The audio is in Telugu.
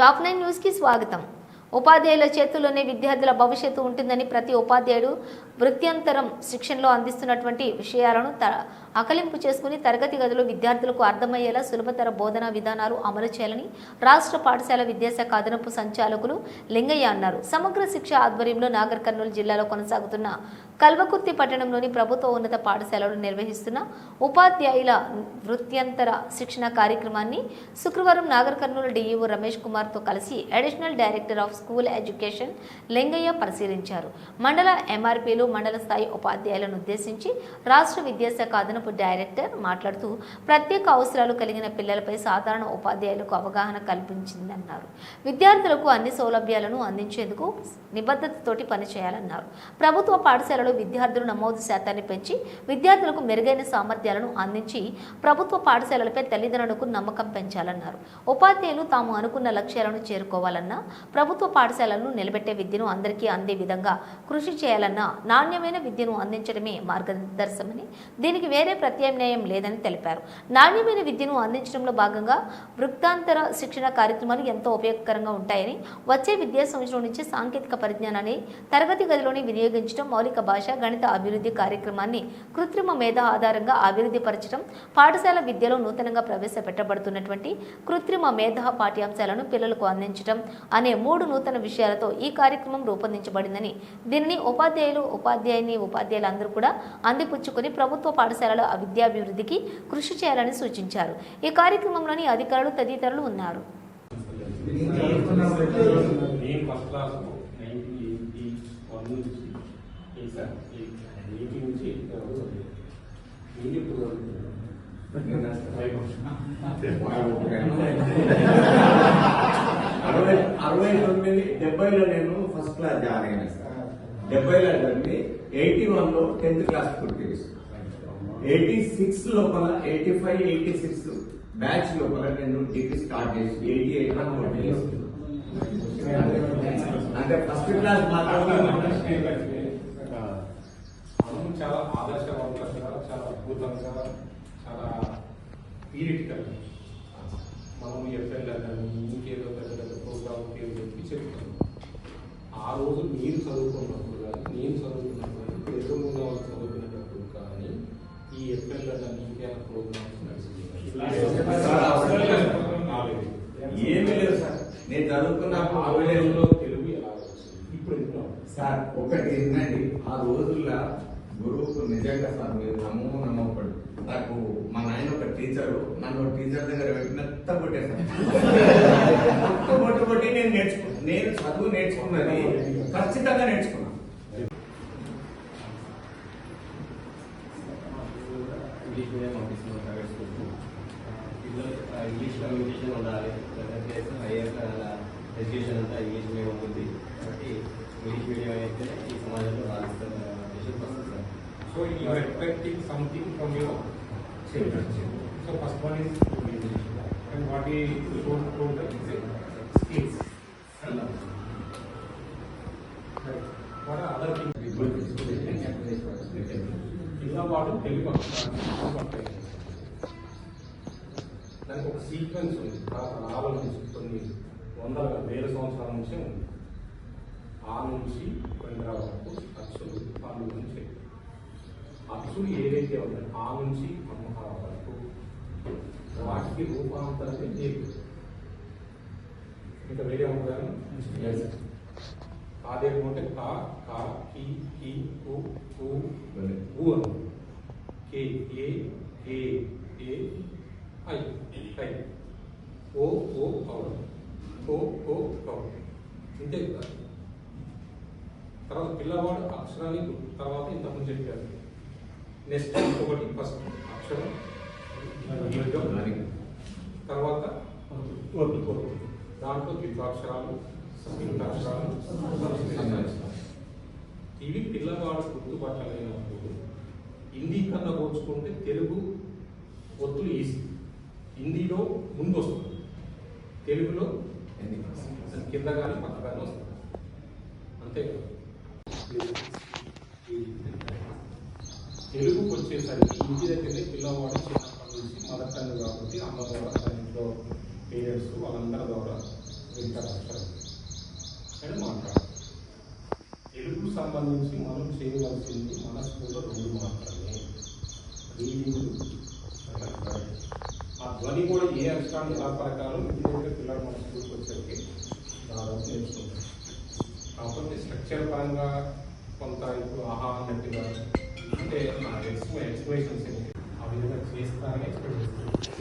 టాప్ నైన్ న్యూస్కి స్వాగతం. ఉపాధ్యాయుల చేతుల్లోనే విద్యార్థుల భవిష్యత్తు ఉంటుందని ప్రతి ఉపాధ్యాయుడు వృత్యంతరం శిక్షణలో అందిస్తున్నటువంటి విషయాలను త అకలింపు చేసుకుని తరగతి గదిలో విద్యార్థులకు అర్థమయ్యేలా సులభతర బోధనా విధానాలు అమలు చేయాలని రాష్ట్ర పాఠశాల విద్యాశాఖ అదనపు సంచాలకులు లింగయ్య అన్నారు. సమగ్ర శిక్ష ఆధ్వర్యంలో నాగర్ కర్నూలు జిల్లాలో కొనసాగుతున్న కల్వకుర్తి పట్టణంలోని ప్రభుత్వ ఉన్నత పాఠశాలలో నిర్వహిస్తున్న ఉపాధ్యాయుల వృత్యంతర శిక్షణ కార్యక్రమాన్ని శుక్రవారం నాగర్ కర్నూలు డిఈఓ రమేష్ కుమార్తో కలిసి additional director of school education Lingaiah పరిశీలించారు. మండల ఎంఆర్పీలు మండల స్థాయి ఉపాధ్యాయులను ఉద్దేశించి రాష్ట్ర విద్యాశాఖ అదనపు డైరెక్టర్ మాట్లాడుతూ ప్రత్యేక అవసరాలు కలిగిన పిల్లలపై సాధారణ ఉపాధ్యాయులకు అవగాహన కల్పించిందన్నారు. విద్యార్థులకు అన్ని సౌలభ్యాలను అందించేందుకు నిబద్ధతతోటి పనిచేయాలన్నారు. ప్రభుత్వ పాఠశాలలో విద్యార్థులు నమోదు శాతాన్ని పెంచి విద్యార్థులకు మెరుగైన సామర్థ్యాలను అందించి ప్రభుత్వ పాఠశాలలపై తల్లిదండ్రులకు నమ్మకం పెంచాలన్నారు. ఉపాధ్యాయులు తాము అనుకున్న లక్ష్యాలను చేరుకోవాలన్నా ప్రభుత్వ పాఠశాలలను నిలబెట్టే విద్యను అందరికీ అందే విధంగా కృషి చేయాలన్నా నాణ్యమైన విద్యను అందించడమే మార్గదర్శమని దీనికి వేరే ప్రత్యామ్నాయం లేదని తెలిపారు. నాణ్యమైన విద్యను అందించడంలో భాగంగా వృత్తాంతర శిక్షణ కార్యక్రమాలు ఎంతో ఉపయోగకరంగా ఉంటాయని వచ్చే విద్యా సంవత్సరం నుంచి సాంకేతిక పరిజ్ఞానాన్ని తరగతి గదిలోనే వినియోగించడం మౌలిక భాష గణిత అభివృద్ధి కార్యక్రమాన్ని కృత్రిమ మేధ ఆధారంగా అభివృద్ధి పరచడం పాఠశాల విద్యలో నూతనంగా ప్రవేశపెట్టబడుతున్నటువంటి కృత్రిమ మేధ పాఠ్యాంశాలను పిల్లలకు అందించడం అనే మూడు నూతన విషయాలతో ఈ కార్యక్రమం రూపొందించబడిందని దీనిని ఉపాధ్యాయులు ఉపాధ్యాయుని ఉపాధ్యాయులందరూ కూడా అందిపుచ్చుకొని ప్రభుత్వ పాఠశాలల విద్యాభివృద్ధికి కృషి చేయాలని సూచించారు. ఈ కార్యక్రమంలోని అధికారులు తదితరులు ఉన్నారు. అరవై అరవై తొమ్మిది డెబ్బైలో నేను ఫస్ట్ క్లాస్ జాయిన్ అయినా సార్. డెబ్బైలో చదివి ఎయిటీ వన్లో టెన్త్ క్లాస్ పూర్తి చేశాను. ఎయిటీ సిక్స్ లోపల eighty five eighty six batch లోపల నేను డిగ్రీ స్టార్ట్ చేసి ఎయిటీ ఎయిట్ వన్ పూర్తి అంటే ఫస్ట్ క్లాస్ మాత్రమే చాలా ఆదర్శవంతంగా చాలా అద్భుతంగా చాలా థియరిటికల్ మనం ఎఫ్ఎల్ కానీ ఇంకేదో పెద్ద పెద్ద ప్రోగ్రామ్ పేరు చెప్పి చెప్తాం ఆ రోజు మీరు చదువుకున్నప్పుడు నేను చదువుకున్నప్పుడు ఆవేశంలో తెలుగు ఎలా వచ్చింది? ఇప్పుడు సార్ ఒకటి ఏంటండి ఆ రోజుల్లో గురువుకు నిజంగా సార్ మీరు నమ్మము నమ్మకూడదు నాకు మా నాయన ఒక టీచరు నన్ను టీచర్ దగ్గర పెట్టి మెత్త కొట్టేశాను మెత్త కొట్టి కొట్టి నేను నేర్చుకున్నాను నేను చదువు నేర్చుకున్నది ఖచ్చితంగా నేర్చుకున్నాను ఇంగ్లీష్ మీడియం పంపిస్తున్నాం ప్రైవేట్ స్కూల్కి పిల్లలు ఆ, ఇంగ్లీష్ కమ్యూనికేషన్ ఉండాలి ప్లస్ హైయర్ ఎడ్యుకేషన్ అంతా ఇంగ్లీష్ మీడియం ఉంటుంది కాబట్టి ఇంగ్లీష్ మీడియం అయితే ఈ సమాజంలో రాణిస్తారు విషయం వస్తుంది sir So you are expecting something from your children. So first one is English. And what we told, told them is uh, skills. Right. What are other things? పిల్లవాడు తెలుగు అక్షరాన్ని పట్టాలి. దానికి ఒక సీక్వెన్స్ ఉంది. తర్వాత నాలుగు నుంచి కొన్ని వందల వేల సంవత్సరాల నుంచే ఉంది. ఆ నుంచి వెండ్రా వరకు అచ్చులు పనుల నుంచి అచ్చులు ఏదైతే ఉన్నాయో? ఆ నుంచి అమ్మకాల వరకు. వాటికి రూపాంతరమే లేదు ఇంకా వేరే ఉంటారు అదే ఉంటే కా కా కి కి కు కు ఊ అను కే ఏ ఏ ఏ ఐ ఐ ఓ ఓ అవును ఓ ఓ అవును ఇంతే కదా తర్వాత పిల్లవాడు అక్షరాన్ని తర్వాత ఇంతకుముందు చెప్పారు. నెక్స్ట్ ఇంకొకటి ఫస్ట్ అక్షరం. తర్వాత. దాంట్లో ద్వితాక్షరాలు సంయుక్తాక్షరాలు. ఇవి పిల్లవాడు గుర్తుపట్టలేనప్పుడు హిందీ కన్నా పోల్చుకుంటే తెలుగు ఒత్తులు ఈజీ హిందీలో ముందు వస్తుంది తెలుగులో కింద కానీ పక్క కానీ వస్తుంది. అంతే కదా? తెలుగుకు వచ్చేసరికి ఇంటి దగ్గరే పిల్లవాడు చిన్నప్పటి నుంచి మదర్ టంగ్ కాబట్టి అమ్మ ద్వారా తన ఇంట్లో పేరెంట్స్ వాళ్ళందరి ద్వారా వింటారు అక్షరం అని మాట్లాడాలి తెలుగుకు సంబంధించి మనం చేయవలసింది మన స్కూల్లో రెండు మాత్రమే రీడింగ్ ఆ ధ్వని కూడా ఏ అక్షరాన్ని ఆ ప్రకారం ఇంటి దగ్గర పిల్లలు మన స్కూల్కి వచ్చేసరికి దాదాపు నేర్చుకుంటారు. కాకపోతే స్ట్రక్చర్ పరంగా ఇప్పుడు ఆహా అన్నట్టుగా అంటే ఎక్స్ప్లెనేషన్స్ ఆ విధంగా చేస్తారని ఎక్స్పెక్ట్ చేస్తున్నాను